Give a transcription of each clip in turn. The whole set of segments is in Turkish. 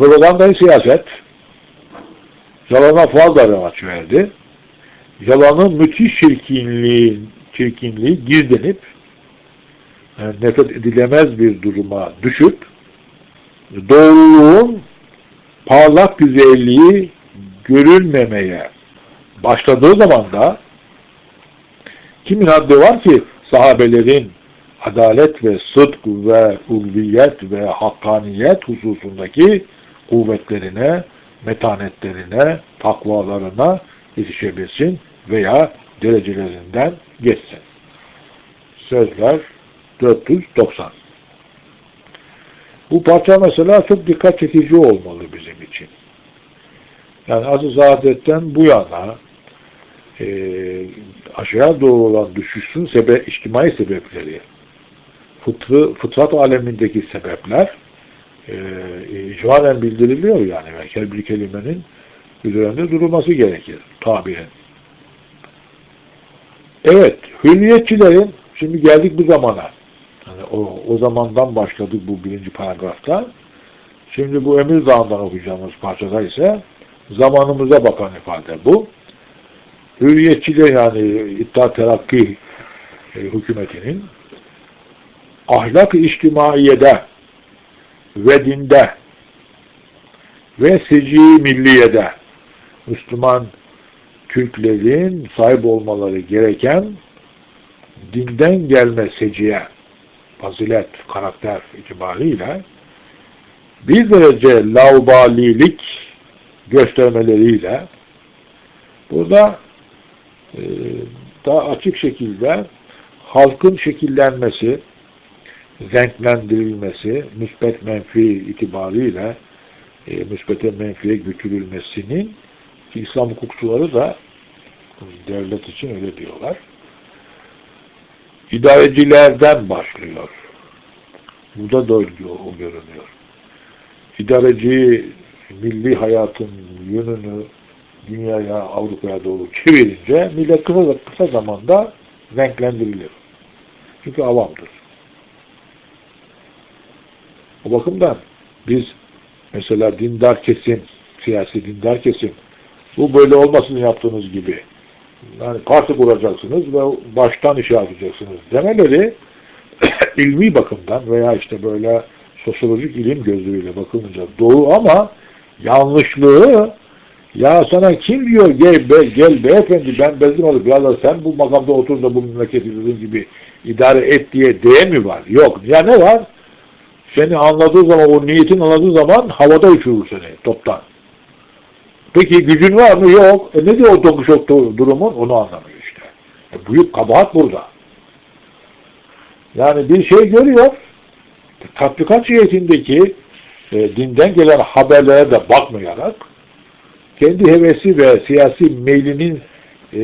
propagandayı siyaset, yalana fazla revaç verdi. Yalanın müthiş çirkinliği, çirkinliği gizlenip yani nefret edilemez bir duruma düşüp doğruluğun parlak güzelliği görülmemeye başladığı zaman da kimin haddi var ki sahabelerin adalet ve sıdk ve ulviyet ve hakkaniyet hususundaki kuvvetlerine, metanetlerine, takvalarına yetişebilsin veya derecelerinden geçsin. Sözler 490 Bu parça mesela çok dikkat çekici olmalı bizim için. Yani Aziz Saadet'ten bu yana e, aşağı doğru olan düşüşün sebe içtimai sebepleri, fıtrı, fıtrat alemindeki sebepler e, icvalen bildiriliyor yani. Her bir kelimenin üzerinde durulması gerekir tabirin. Evet, hürriyetçilerin, şimdi geldik bu zamana. Yani o, o zamandan başladık bu birinci paragrafta. Şimdi bu Emir Dağı'ndan okuyacağımız parçada ise zamanımıza bakan ifade bu. Hürriyetçiler yani İttihat Terakki e, hükümetinin ahlak-ı içtimaiyede ve dinde ve seci milliyede Müslüman Türklerin sahip olmaları gereken dinden gelme seciye, fazilet, karakter itibariyle bir derece laubalilik göstermeleriyle burada e, daha açık şekilde halkın şekillenmesi, renklendirilmesi, müspet menfi itibariyle e, müspete menfiye götürülmesinin İslam hukukçuları da devlet için öyle diyorlar. İdarecilerden başlıyor. Burada da o görünüyor. İdareci milli hayatın yönünü dünyaya, Avrupa'ya doğru çevirince millet kısa, kısa zamanda renklendirilir. Çünkü avamdır. Bakımdan biz mesela dindar kesim, siyasi dindar kesim bu böyle olmasın yaptığınız gibi yani parti kuracaksınız ve baştan işe yapacaksınız demeleri ilmi bakımdan veya işte böyle sosyolojik ilim gözüyle bakılınca doğru ama yanlışlığı ya sana kim diyor gel, be, gel beyefendi ben bezdim alıp ya sen bu makamda otur da bu memleketi gibi idare et diye diye mi var? Yok. Ya ne var? Seni anladığı zaman, o niyetin anladığı zaman havada uçurur seni toptan. Peki gücün var mı? Yok. E ne diyor o dokuşok durumun? Onu anlamıyor işte. E büyük kabahat burada. Yani bir şey görüyor, tatbikat cihetindeki e, dinden gelen haberlere de bakmayarak kendi hevesi ve siyasi meylinin e,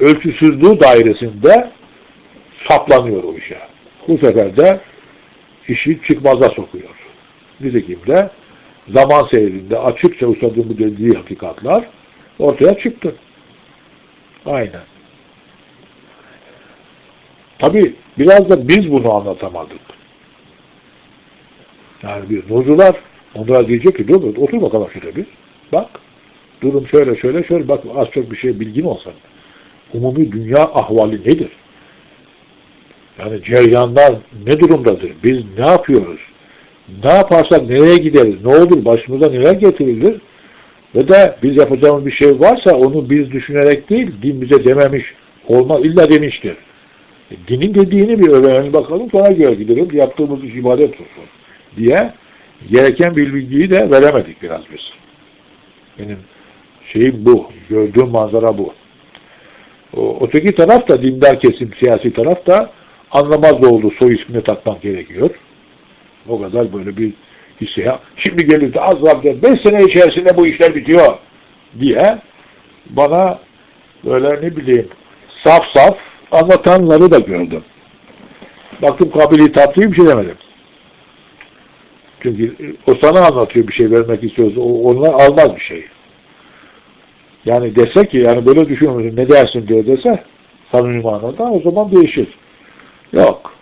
ölçüsüzlüğü dairesinde saplanıyor o işe. Bu sefer de işi çıkmaza sokuyor. Nitekim de zaman seyrinde açıkça usadığım bu dediği hakikatlar ortaya çıktı. Aynen. Tabi biraz da biz bunu anlatamadık. Yani bir nurcular onlara diyecek ki dur otur bakalım şöyle bir. Bak durum şöyle şöyle şöyle bak az çok bir şey bilgin olsa umumi dünya ahvali nedir? Yani ceryanlar ne durumdadır? Biz ne yapıyoruz? Ne yaparsak nereye gideriz? Ne olur? Başımıza neler getirilir? Ve de biz yapacağımız bir şey varsa onu biz düşünerek değil, din bize dememiş olmaz. illa demiştir. E, dinin dediğini bir öğrenelim bakalım sonra göre gidelim. Yaptığımız iş ibadet olsun diye gereken bir bilgiyi de veremedik biraz biz. Benim şeyim bu. Gördüğüm manzara bu. O, öteki taraf da dindar kesim, siyasi taraf da anlamaz da oldu. Soy ismini takmak gerekiyor. O kadar böyle bir hisse. Şimdi gelirdi az vakti 5 sene içerisinde bu işler bitiyor diye bana böyle ne bileyim saf saf anlatanları da gördüm. Baktım kabili tatlı bir şey demedim. Çünkü o sana anlatıyor bir şey vermek istiyorsa o onlar almaz bir şey. Yani dese ki yani böyle düşünüyorum ne dersin diye dese samimi manada o zaman değişir. Yok.